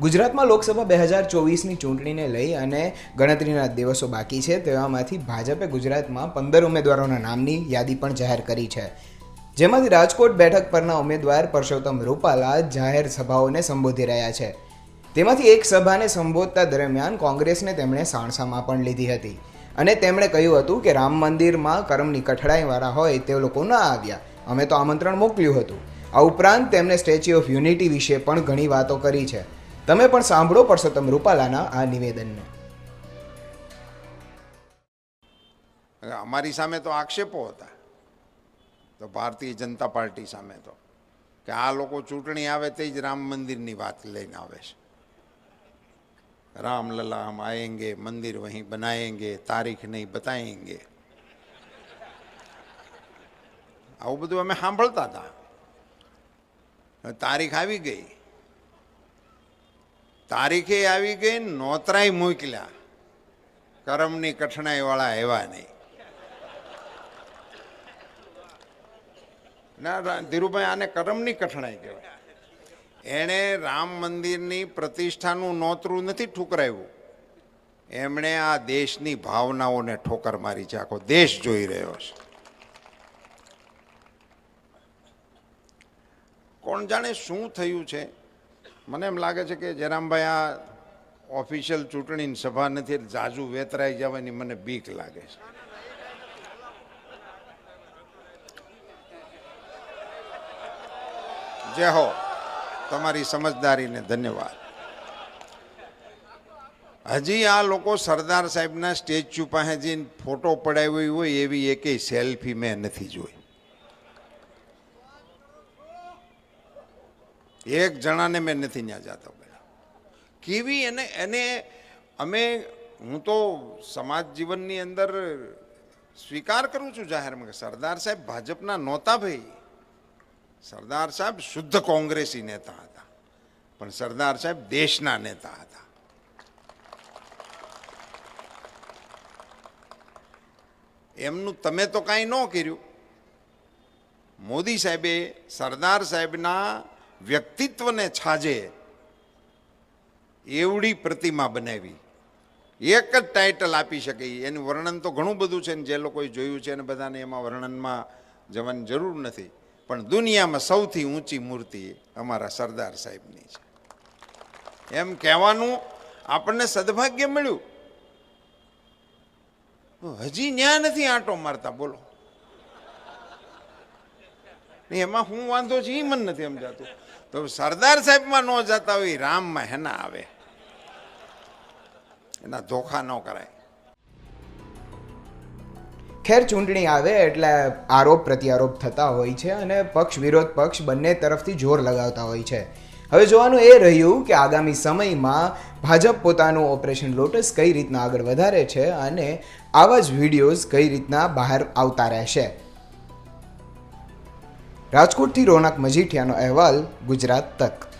ગુજરાતમાં લોકસભા બે હજાર ચોવીસની ચૂંટણીને લઈ અને ગણતરીના દિવસો બાકી છે, તેવામાંથી ભાજપે ગુજરાતમાં પંદર ઉમેદવારોના નામની યાદી પણ જાહેર કરી છે. જેમાંથી રાજકોટ બેઠક પરના ઉમેદવાર પરસોત્તમ રૂપાલા જાહેર સભાઓને સંબોધી રહ્યા છે. તેમાંથી એક સભાને સંબોધતા દરમિયાન કોંગ્રેસને તેમણે સાણસામાં પણ લીધી હતી અને તેમણે કહ્યું હતું કે રામ મંદિરમાં કરમની કઠડાઈવાળા હોય તે લોકો ન આવ્યા. અમે તો આમંત્રણ મોકલ્યું હતું. આ ઉપરાંત તેમણે સ્ટેચ્યુ ઓફ યુનિટી વિશે પણ ઘણી વાતો કરી છે. તમે પણ સાંભળો પરસોત્તમ રૂપાલાના આ નિવેદનને અમારી સામે તો આક્ષેપો હતા તો ભારતીય જનતા પાર્ટી સામે તો કે આ લોકો ચૂંટણી આવે તે જ રામ મંદિરની વાત લઈને આવે છે रामलला हम आएँगे मंदिर वहीं बनाएँगे तारीख नहीं बताएँगे આવું બધું અમે સાંભળતા હતા તારીખ આવી ગઈ તારીખે આવી ગઈ નોતરાય મોકલ્યા. કરમની કઠણાઈવાળા આવ્યા નહીં. ના, ધીરુભાઈ, આને કરમની કઠણાઈ કહેવાય. એણે રામ મંદિરની પ્રતિષ્ઠાનું નોતરું નથી ઠુકરાવ્યું. એમણે આ દેશની ભાવનાઓને ઠોકર મારી છે. આખો દેશ જોઈ રહ્યો છે. કોણ જાણે શું થયું છે? મને એમ લાગે છે કે જયરામભાઈ આ ઓફિશિયલ ચૂંટણીની સભા નથી જાજુ વેતરાઈ જવાની મને બીક લાગે છે. જય હો. તમારી સમજદારીને ધન્યવાદ. હજી આ લોકો સરદાર સાહેબના સ્ટેચ્યુ પાસે જઈને ફોટો પડાવ્યો હોય એવી એકેય સેલ્ફી મેં નથી જોઈ. એક જણાને મેં નથી ત્યાં જતો કેવી એને એને અમે, હું તો સમાજ જીવનની અંદર સ્વીકાર કરું છું જાહેરમાં કે સરદાર સાહેબ ભાજપના નહોતા ભાઈ. સરદાર સાહેબ શુદ્ધ કોંગ્રેસી નેતા હતા. પણ સરદાર સાહેબ દેશના નેતા હતા. એમનું તમે તો કાંઈ ન કર્યું. મોદી સાહેબે સરદાર સાહેબના વ્યક્તિત્વને છાજે એવડી પ્રતિમા બનાવી. એક જ ટાઇટલ આપી શકે. એનું વર્ણન તો ઘણું બધું છે ને જે લોકોએ જોયું છે અને બધાને એમાં વર્ણનમાં જવાની જરૂર નથી. પણ દુનિયામાં સૌથી ઊંચી મૂર્તિ અમારા સરદાર સાહેબની છે. એમ કહેવાનું આપણને સદભાગ્ય મળ્યું. હજી ન્યા નથી આંટો મારતા, બોલો. એમાં હું વાંધો છે એ મને નથી સમજાતું. તો સરદાર સાહેબમાં ન જતા હોય રામમાં હેના આવે. એના ધોખા ન કરાય. ખેર ચૂંટણી આવે એટલે આરોપ પ્રત્યારોપ થતા હોય છે અને પક્ષ વિરોધ પક્ષ બંને તરફથી જોર લગાવતા હોય છે. હવે જોવાનું એ રહ્યું કે આગામી સમયમાં ભાજપ પોતાનું ઓપરેશન લોટસ કઈ રીતના આગળ વધારે છે અને આવા જ વિડીયોઝ કઈ રીતના બહાર આવતા રહેશે. રાજકોટથી રોનક મજીઠિયાનો અહેવાલ ગુજરાત તક.